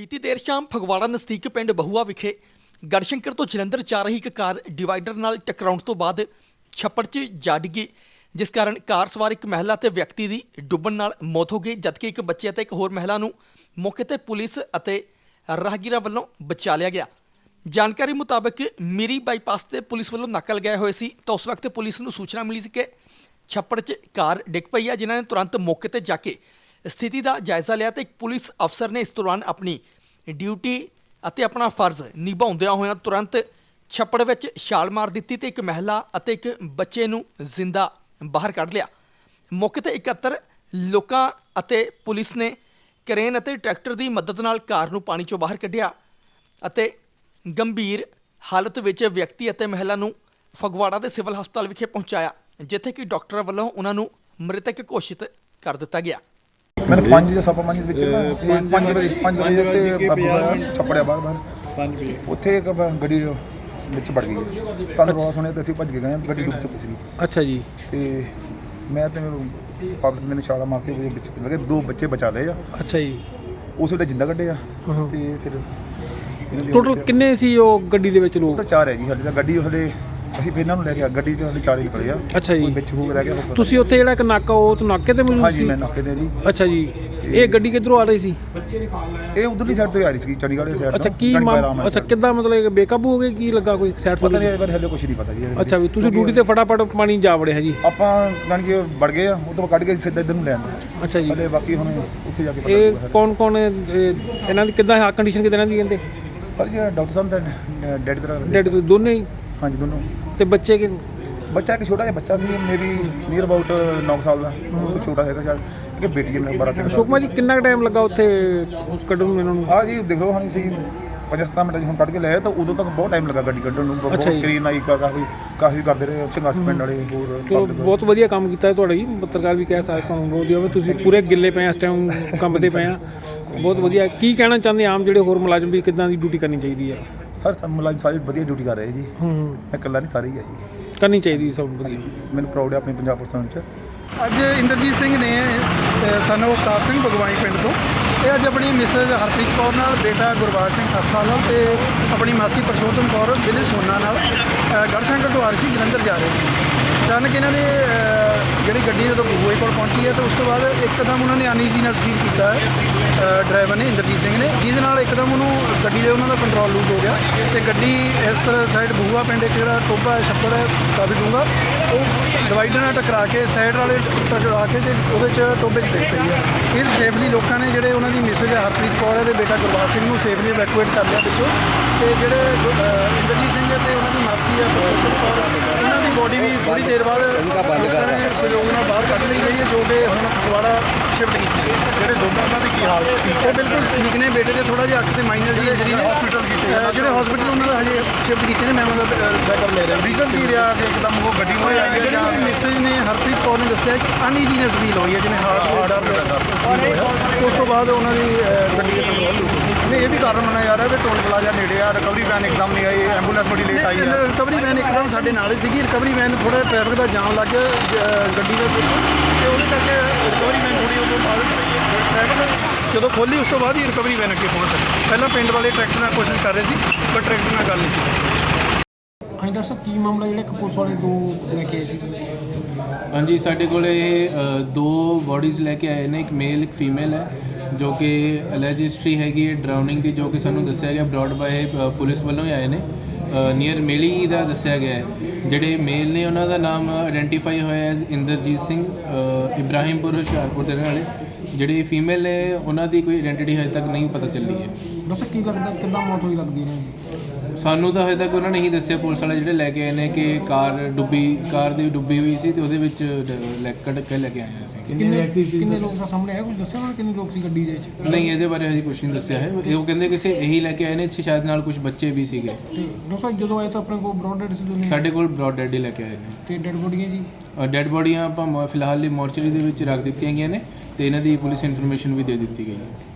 ਬੀਤੀ ਦੇਰ ਸ਼ਾਮ ਫਗਵਾੜਾ ਨਜ਼ਦੀਕ ਪਿੰਡ ਬਹੂਆ ਵਿਖੇ ਗੜਸ਼ੰਕਰ ਤੋਂ ਜਲੰਧਰ ਜਾ ਰਹੀ ਇੱਕ ਕਾਰ ਡਿਵਾਈਡਰ ਨਾਲ ਟਕਰਾਉਣ ਤੋਂ ਬਾਅਦ ਛੱਪੜ 'ਚ ਜਾ ਡਿੱਗੀ, ਜਿਸ ਕਾਰਨ ਕਾਰ ਸਵਾਰ ਇੱਕ ਮਹਿਲਾ ਤੇ ਵਿਅਕਤੀ ਦੀ ਡੁੱਬਣ ਨਾਲ ਮੌਤ ਹੋ ਗਈ, ਜਦਕਿ ਇੱਕ ਬੱਚੇ ਅਤੇ ਇੱਕ ਹੋਰ ਮਹਿਲਾ ਨੂੰ ਮੌਕੇ ਤੇ ਪੁਲਿਸ ਅਤੇ ਰਾਹਗੀਰਾਂ ਵੱਲੋਂ ਬਚਾ ਲਿਆ ਗਿਆ। ਜਾਣਕਾਰੀ ਮੁਤਾਬਕ ਮੀਰੀ ਬਾਈਪਾਸ ਤੇ ਪੁਲਿਸ ਵੱਲੋਂ ਨਕਲ ਗਏ ਹੋਏ ਸੀ। ਤਾਂ ਉਸ ਵਕਤ ਪੁਲਿਸ ਨੂੰ ਸੂਚਨਾ ਮਿਲੀ ਸੀ ਕਿ ਛੱਪੜ 'ਚ ਕਾਰ ਡਿੱਗ ਪਈ ਹੈ ਜਿਨ੍ਹਾਂ ਨੇ ਤੁਰੰਤ ਮੌਕੇ ਤੇ ਜਾ ਕੇ ਸਥਿਤੀ ਦਾ ਜਾਇਜ਼ਾ ਲਿਆ ਤੇ ਇੱਕ ਪੁਲਿਸ ਅਫਸਰ ਨੇ ਇਸ ਦੌਰਾਨ ਆਪਣੀ ਡਿਊਟੀ ਅਤੇ ਆਪਣਾ ਫਰਜ਼ ਨਿਭਾਉਂਦਿਆਂ ਹੋਇਆਂ ਤੁਰੰਤ ਛੱਪੜ ਵਿੱਚ ਛਾਲ ਮਾਰ ਦਿੱਤੀ ਤੇ ਇੱਕ ਮਹਿਲਾ ਅਤੇ ਇੱਕ ਬੱਚੇ ਨੂੰ ਜ਼ਿੰਦਾ ਬਾਹਰ ਕੱਢ ਲਿਆ। ਮੌਕੇ ਤੇ ਇਕੱਤਰ ਲੋਕਾਂ ਅਤੇ ਪੁਲਿਸ ਨੇ ਕਰੇਨ ਅਤੇ ਟਰੈਕਟਰ ਦੀ ਮਦਦ ਨਾਲ ਕਾਰ ਨੂੰ ਪਾਣੀ ਚੋਂ ਬਾਹਰ ਕੱਢਿਆ ਅਤੇ ਗੰਭੀਰ ਹਾਲਤ ਵਿੱਚ ਵਿਅਕਤੀ ਅਤੇ ਮਹਿਲਾ ਨੂੰ ਫਗਵਾੜਾ ਦੇ ਸਿਵਲ ਹਸਪਤਾਲ ਵਿਖੇ ਪਹੁੰਚਾਇਆ, ਜਿੱਥੇ ਕਿ ਡਾਕਟਰਾਂ ਵੱਲੋਂ ਉਹਨਾਂ ਨੂੰ ਮ੍ਰਿਤਕ ਘੋਸ਼ਿਤ ਕਰ ਦਿੱਤਾ ਗਿਆ। ਮੈਨੂੰ 5 ਜਾਂ ਸਵਾ ਪੰਜ ਦੇ ਵਿੱਚ ਨਾ 5 ਵਜੇ 5 ਵਜੇ ਤੇ ਛੱਪੜਿਆ ਬਾਹਰ ਬਾਹਰ। 5 ਵਜੇ। ਉੱਥੇ ਇੱਕ ਗੱਡੀ ਵਿੱਚ ਵੜ ਗਈ। ਸਾਨੂੰ ਰੌਲਾ ਸੁਣਿਆ ਤੇ ਅਸੀਂ ਭੱਜ ਕੇ ਗਏ ਗੱਡੀ ਡੁੱਬ ਚੁੱਕੀ ਸੀ ਅੱਛਾ ਜੀ। ਤੇ ਮੈਂ ਤੇ ਪਬਲਿਕ ਨੇ ਛਾਲਾ ਮਾਰ ਕੇ ਉਹਦੇ ਵਿੱਚ ਲਗੇ ਦੋ ਬੱਚੇ ਬਚਾ ਲਏ ਆ। ਅੱਛਾ ਜੀ। ਉਸ ਵੇਲੇ ਜਿੰਦਾ ਕੱਢੇ ਆ ਹਾਂ। ਤੇ ਫਿਰ ਟੋਟਲ ਕਿੰਨੇ ਸੀ ਉਹ ਗੱਡੀ ਦੇ ਵਿੱਚ ਲੋਕ? ਚਾਰ ਹੈ ਜੀ ਹਾਲੇ ਤਾਂ ਗੱਡੀ ਹਲੇ ਅਸੀਂ ਫਿਰ ਇਹਨਾਂ ਨੂੰ ਲੈ ਕੇ ਆ ਗੱਡੀ ਤੇ ਹਲੇ ਚਾਰ ਹੀ ਨਿਕਲੇ ਆ ਅੱਛਾ ਜੀ। ਕੋਈ ਵਿੱਚ ਹੋ ਰਹਿ ਗਿਆ ਹੋਊਗਾ। ਤੁਸੀਂ ਉੱਥੇ ਜਿਹੜਾ ਇੱਕ ਨਾਕਾ ਉਹ ਤੋਂ ਨਾਕੇ ਤੇ ਮੌਜੂਦ ਹਾਂਜੀ ਸੀ? ਮੈਂ ਨਾਕੇ ਤੇ ਜੀ। ਅੱਛਾ ਜੀ। ਇਹ ਗੱਡੀ ਕਿੱਧਰੋਂ ਆ ਰਹੀ ਸੀ? ਇਹ ਉਧਰਲੀ ਸਾਈਡ ਤੋਂ ਹੀ ਆ ਰਹੀ ਸੀ ਚੰਡੀਗੜ੍ਹ ਵਾਲੀ ਸਾਈਡ ਅੱਛਾ ਕੀ ਮਾਮ- ਅੱਛਾ ਕਿੱਦਾਂ ਮਤਲਬ ਇਹ ਬੇਕਾਬੂ ਹੋ ਗਏ ਕੀ ਲੱਗਾ ਕੋਈ ਸਾਈਡ ਪਤਾ ਤੋਂ ਨਹੀਂ ਇਹ ਬਾਰੇ ਹਲੇ ਕੁਝ ਨਹੀਂ ਪਤਾ ਜੀ ਇਹਦੇ ਅੱਛਾ ਵੀ ਤੁਸੀਂ ਡਿਊਟੀ ਤੇ ਫਟਾਫਟ ਪਾਣੀ ਜਾ ਵੜਿਆ ਜੀ। ਆਪਾਂ ਜਾਣ ਕੇ ਵੜ ਗਏ ਆ ਉਹ ਤੋਂ ਕੱਢ ਕੇ ਸਿੱਧਾ ਇੱਧਰ ਨੂੰ ਲੈ ਆਂਦੇ ਅੱਛਾ ਜੀ। ਹਲੇ ਬਾਕੀ ਹੁਣ ਉੱਥੇ ਜਾ ਕੇ ਪਤਾ ਇਹ ਲੱਗੂਗਾ ਕੌਣ ਕੌਣ ਇਹਨਾਂ ਦੀ ਕਿੱਦਾਂ ਆ ਕੰਡੀਸ਼ਨ ਕਿਦਾਂ ਦੀ ਕਹਿੰਦੇ ਸਰ ਜੀ ਡਾਕਟਰ ਸਾਹਿਬ ਦਾ ਡੈਡ ਕਰਾ ਰਹੇ ਡੈਡ ਦੋਨੇ ਹੀ? ਹਾਂਜੀ ਦੋਨੋਂ। ਤੇ ਬੱਚੇ ਕਿ ਬੱਚਾ ਇੱਕ ਛੋਟਾ ਜਿਹਾ ਬੱਚਾ ਸੀ ਮੇਬੀ ਨੀਅਰ ਅਬਾਊਟ 9 ਸਾਲ ਦਾ। ਤੋਂ ਛੋਟਾ ਹੈਗਾ ਸ਼ਾਇਦ। ਇੱਕ ਬੇਟੀ ਹੈ ਮੇਰੇ 12 13 ਸ਼ੋਕਮਾ ਜੀ ਕਿੰਨਾ ਟਾਈਮ ਲੱਗਾ ਉੱਥੇ ਕੱਢਣ ਨੂੰ ਇਹਨਾਂ ਨੂੰ? ਆ ਜੀ ਦੇਖ ਲਓ ਹਾਂ ਸੀ 50 ਮਿੰਟ ਹੁਣ ਕੱਢ ਕੇ ਲਿਆਏ ਤਾਂ ਉਦੋਂ ਤੱਕ ਬਹੁਤ ਟਾਈਮ ਲੱਗਾ ਗੱਡੀ ਕੱਢਣ ਨੂੰ। ਬਹੁਤ। ਕਰੀਨ ਆਈ ਕਾ- ਕਾਫੀ ਕਾਫੀ ਕਰਦੇ ਰਹੇ ਸੰਘਰਸ਼ ਪਿੰਡ ਵਾਲੇ ਹੋਰ ਚਲੋ ਬਹੁਤ ਵਧੀਆ ਕੰਮ ਕੀਤਾ ਹੈ ਤੁਹਾਡਾ ਜੀ ਪੱਤਰਕਾਰ ਵੀ ਕਹਿ ਸਕਦਾ ਤੁਹਾਨੂੰ ਬਹੁਤ ਵਧੀਆ ਤੁਸੀਂ ਪੂਰੇ ਗਿੱਲੇ ਪਏ ਇਸ ਟਾਈਮ ਕੰਬਦੇ ਪਏ ਆ। ਬਹੁਤ ਵਧੀਆ। ਕੀ ਕਹਿਣਾ ਚਾਹੁੰਦੇ ਆਮ ਜਿਹੜੇ ਹੋਰ ਮੁਲਾਜ਼ਮ ਵੀ ਕਿੱਦਾਂ ਦੀ ਡਿਊਟੀ ਕਰਨੀ ਚਾਹੀਦੀ ਹੈ ਸਰ ਸਭ ਮੁਲਾਜ਼ਮ ਸਾਰੇ ਵਧੀਆ ਡਿਊਟੀ ਕਰ ਰਹੇ ਜੀ। ਹੂੰ। ਮੈਂ ਇਕੱਲਾ ਨਹੀਂ ਸਾਰੇ ਹੀ ਆ ਜੀ। ਕਰਨੀ ਚਾਹੀਦੀ ਸਭ ਵਧੀਆ। ਮੈਨੂੰ ਪ੍ਰਾਊਡ ਹੈ ਆਪਣੀ ਪੰਜਾਬ ਪਰਸਨ ਚ ਅੱਜ ਇੰਦਰਜੀਤ ਸਿੰਘ ਨੇ ਸਨ ਉਹ ਅਵਤਾਰ ਸਿੰਘ ਬਗਵਾਈ ਪਿੰਡ ਤੋਂ। ਇਹ ਅੱਜ ਆਪਣੀ ਮਿਸਜ ਹਰਪ੍ਰੀਤ ਕੌਰ ਨਾਲ ਬੇਟਾ ਗੁਰਬਾਜ ਸਿੰਘ 7 ਸਾਲ ਨਾਲ ਤੇ ਆਪਣੀ ਮਾਸੀ ਪਰਸ਼ੋਤਮ ਕੌਰ ਵਿਲੇ ਸੋਨਾ ਨਾਲ ਅ, ਗੜ੍ਹਸ਼ੰਕਰ ਤੋਂ ਆ ਰਹੀ ਸੀ ਜਲੰਧਰ ਜਾ ਰਹੇ ਸੀ। ਅਚਾਨਕ ਇਹਨਾਂ ਦੇ ਜਿਹੜੀ ਗੱਡੀ ਜਦੋਂ ਬੂਏ ਕੋਲ ਪਹੁੰਚੀ ਹੈ ਤਾਂ ਉਸ ਤੋਂ ਬਾਅਦ ਇੱਕਦਮ ਉਹਨਾਂ ਨੇ ਅਨਈਜ਼ੀਨੈਸ ਫੀਲ ਕੀਤਾ ਡਰਾਈਵਰ ਨੇ ਇੰਦਰਜੀਤ ਸਿੰਘ ਨੇ। ਜਿਹਦੇ ਨਾਲ ਇੱਕਦਮ ਉਹਨੂੰ ਗੱਡੀ ਦੇ ਉਹਨਾਂ ਦਾ ਕੰਟਰੋਲ ਲੂਜ਼ ਹੋ ਗਿਆ ਤੇ ਗੱਡੀ ਇਸ ਤਰ੍ਹਾਂ ਸਾਈਡ ਬੂਆ ਪਿੰਡ ਇੱਕ ਜਿਹੜਾ ਟੋਭਾ ਹੈ, ਛੱਪੜ ਹੈ ਕਾਫੀ ਡੂੰਘਾ, ਉਹ ਡਿਵਾਈਡਰ ਨਾਲ ਟਕਰਾ ਕੇ ਸਾਈਡ ਵਾਲੇ ਟਕਰਾ ਕੇ ਤੇ ਉਹਦੇ ਚ ਟੋਭੇ 'ਚ ਡਿੱਗ ਪਈ ਹੈ। ਇਹ ਸੇਫਲੀ ਲੋਕਾਂ ਨੇ ਜਿਹੜੇ ਉਹਨਾਂ ਦੀ ਮਿਸਜ ਹੈ, ਹਰਪ੍ਰੀਤ ਕੌਰ ਹੈ ਤੇ ਬੇਟਾ ਗੁਰਬਾਜ ਸਿੰਘ ਨੂੰ ਸੇਫਲੀ ਇਵੈਕੂਏਟ ਕਰ ਲਿਆ ਪਿੱਛੋਂ ਤੇ ਜਿਹੜੇ ਇੰਦਰਜੀਤ ਸਿੰਘ ਹੈ ਤੇ ਉਹਨਾਂ ਦੀ ਮਾਸੀ ਹੈ, ਉਹਨਾਂ ਦੀ ਬੋਡੀ ਵੀ ਥੋੜੀ ਦੇਰ ਬਾਅਦ ਬੰਦ ਕਰ ਸਹਿਯੋਗ ਨਾਲ ਬਾਹਰ ਕੱਢ ਲਈ ਗਈ ਹੈ ਜੋ ਕਿ ਹੁਣ ਫਗਵਾੜਾ ਸ਼ਿਫਟ ਕੀਤੀ ਗਈ ਹੈ। ਜਿਹੜੇ ਦੋਨਾਂ ਦੀ ਕੀ ਹਾਲਤ ਉਹ ਬਿਲਕੁਲ ਠੀਕ ਨੇ ਬੇਟੇ ਦੇ ਥੋੜਾ ਜਿਹਾ ਅੱਖ ਤੇ ਮਾਈਨਰ ਜੀ ਇੰਜਰੀ ਨੇ ਹਸਪੀਟਲ ਕੀਤੇ ਜਿਹੜੇ ਹਸਪੀਟਲ ਉਹਨਾਂ ਦਾ ਹਜੇ ਸ਼ਿਫਟ ਕੀਤੇ ਨੇ ਮੈਂ ਉਹਨਾਂ ਦਾ ਬੈਕਅਪ ਲੈ ਰਿਹਾ। ਰੀਜ਼ਨ ਕੀ ਰਿਹਾ ਕਿ ਇੱਕਦਮ ਉਹ ਗੱਡੀ ਹੋਈ ਆਈ ਹੈ ਜਾਂ ਮੈਸੇਜ ਨੇ ਹਰਪ੍ਰੀਤ ਕੌਰ ਨੇ ਦੱਸਿਆ ਕਿ ਅਨਈਜ਼ੀਨੈਸ ਫੀਲ ਹੋਈ ਹੈ ਜਿਵੇਂ ਹਾਰਟ ਡਰ ਉਸ ਤੋਂ ਬਾਅਦ ਉਹਨਾਂ ਦੀ ਗੱਡੀ ਦੇ ਕੰਟਰੋਲ ਲੂਜ਼ ਹੋ ਗਈ ਨਹੀਂ ਇਹ ਵੀ ਕਾਰਨ ਮੰਨਿਆ ਜਾ ਰਿਹਾ ਵੀ ਟੋਲ ਪਲਾਜ਼ਾ ਨੇੜੇ ਆ ਰਿਕਵਰੀ ਵੈਨ ਇੱਕਦਮ ਨਹੀਂ ਆਈ ਐਂਬੂਲੈਂਸ ਬੜੀ ਲੇਟ ਆਈ ਹੈ ਰਿਕਵਰੀ ਵੈਨ ਇੱਕਦਮ ਸਾਡੇ ਨਾਲ ਹੀ ਸੀਗੀ ਰਿਕਵਰੀ ਵੈਨ ਥੋੜਾ ਟ੍ਰੈਫਿਕ ਦਾ ਜਾਮ ਲੱਗ ਗਿਆ ਗੱਡੀ ਦੇ ਵਿੱਚ ਤੇ ਉਹਦੇ ਕਰਕੇ ਰਿਕਵਰੀ ਵੈਨ ਥੋੜੀ ਉਦੋਂ ਬਾਅਦ ਟ੍ਰੈਫਿਕ ਜਦੋਂ ਖੋਲੀ ਉਸ ਤੋਂ ਬਾਅਦ ਹੀ ਰਿਕਵਰੀ ਵੈਨ ਅੱਗੇ ਪਹੁੰਚ ਸਕੀ ਪਹਿਲਾਂ ਪਿੰਡ ਵਾਲੇ ਟਰੈਕਟਰ ਨਾਲ ਕੋਸ਼ਿਸ਼ ਕਰ ਰਹੇ ਸੀ ਪਰ ਟਰੈਕਟਰ ਨਾਲ ਗੱਲ ਨਹੀਂ ਸੀ। ਹਾਂਜੀ ਡਾਕਟਰ ਸਾਹਿਬ ਕੀ ਮਾਮਲਾ ਜਿਹੜਾ ਇੱਕ ਪੁਲਿਸ ਵਾਲੇ ਦੋ ਲੈ ਕੇ ਆਏ ਸੀ? ਹਾਂਜੀ ਸਾਡੇ ਕੋਲ ਇਹ ਦੋ ਬੋਡੀਜ਼ ਲੈ ਕੇ ਆਏ ਨੇ ਇੱਕ ਮੇਲ ਇੱਕ ਫੀਮੇਲ ਹੈ। ਜੋ ਕਿ ਅਲੈਜ ਹਿਸਟਰੀ ਹੈਗੀ ਹੈ ਡਰਾਉਨਿੰਗ ਦੀ ਜੋ ਕਿ ਸਾਨੂੰ ਦੱਸਿਆ ਗਿਆ ਬ੍ਰੌਡ ਬਾਏ ਪੁਲਿਸ ਵੱਲੋਂ ਹੀ ਆਏ ਨੇ। ਨੀਅਰ ਮੇਲੀ ਦਾ ਦੱਸਿਆ ਗਿਆ ਹੈ। ਜਿਹੜੇ ਮੇਲ ਨੇ ਉਹਨਾਂ ਦਾ ਨਾਮ ਆਇਡੈਂਟੀਫਾਈ ਹੋਇਆ ਐਜ਼ ਇੰਦਰਜੀਤ ਸਿੰਘ ਇਬਰਾਹਿਮਪੁਰ, ਹੁਸ਼ਿਆਰਪੁਰ ਦੇ ਰਹਿਣ ਵਾਲੇ। ਜਿਹੜੇ ਫੀਮੇਲ ਨੇ, ਉਹਨਾਂ ਦੀ ਕੋਈ ਆਇਡੈਂਟੀਟੀ ਹਜੇ ਤੱਕ ਨਹੀਂ ਪਤਾ ਚੱਲੀ ਹੈ। ਸਾਹਿਬ ਕੀ ਲੱਗਦਾ ਕਿੱਦਾਂ ਮੌਤ ਹੋਈ ਲੱਗਦੀ ਦੀ ਸਾਨੂੰ ਤਾਂ ਹਜੇ ਤੱਕ ਉਹਨਾਂ ਨੇ ਹੀ ਦੱਸਿਆ ਪੁਲਿਸ ਵਾਲੇ ਜਿਹੜੇ ਲੈ ਕੇ ਆਏ ਨੇ ਕਿ ਕਾਰ ਡੁੱਬੀ ਕਾਰ ਦੀ ਡੁੱਬੀ ਹੋਈ ਸੀ ਤੇ ਉਹਦੇ ਵਿੱਚ ਡ- ਲੈ ਕੱਢ ਕੇ ਲੈ ਕੇ ਆਏ ਸੀ। ਕਿੰਨੇ ਕਿੰਨੇ ਲੋਕ ਦਾ ਸਾਹਮਣੇ ਆਇਆ ਕੁਝ ਦੱਸਿਆ ਉਹਨਾਂ ਨੇ ਕਿੰਨੇ ਲੋਕ ਸੀ ਗੱਡੀ ਦੇ ਵਿੱਚ? ਨਹੀਂ ਇਹਦੇ ਬਾਰੇ ਹਜੇ ਕੁਝ ਨਹੀਂ ਦੱਸਿਆ ਹੈ। ਇਹ ਉਹ ਕਹਿੰਦੇ ਕਿਸੇ ਇਹੀ ਲੈ ਕੇ ਆਏ ਨੇ ਇੱਥੇ ਸ਼ਾਇਦ ਨਾਲ ਕੁਝ ਬੱਚੇ ਵੀ ਸੀਗੇ। ਤੇ ਜਦੋਂ ਆਏ ਤਾਂ ਆਪਣੇ ਕੋਲ ਬ੍ਰੌਡਡ ਸੀ ਦੋਨੇ ਸਾਡੇ ਕੋਲ ਬ੍ਰੌਡ ਡੈਡ ਹੀ ਲੈ ਕੇ ਆਏ ਨੇ। ਤੇ ਡੈਡ ਬੋਡੀਆਂ ਜੀ? ਡੈਡ ਬੋਡੀਆਂ ਆਪਾਂ ਮ- ਫਿਲਹਾਲ ਲਈ ਮੋਰਚਰੀ ਦੇ ਵਿੱਚ ਰੱਖ ਦਿੱਤੀਆਂ ਗਈਆਂ ਨੇ ਤੇ ਇਹਨਾਂ ਦੀ ਪੁਲਿਸ ਇਨਫੋਰਮੇਸ਼ਨ ਵੀ ਦੇ ਦਿੱਤੀ ਗਈ ਹੈ।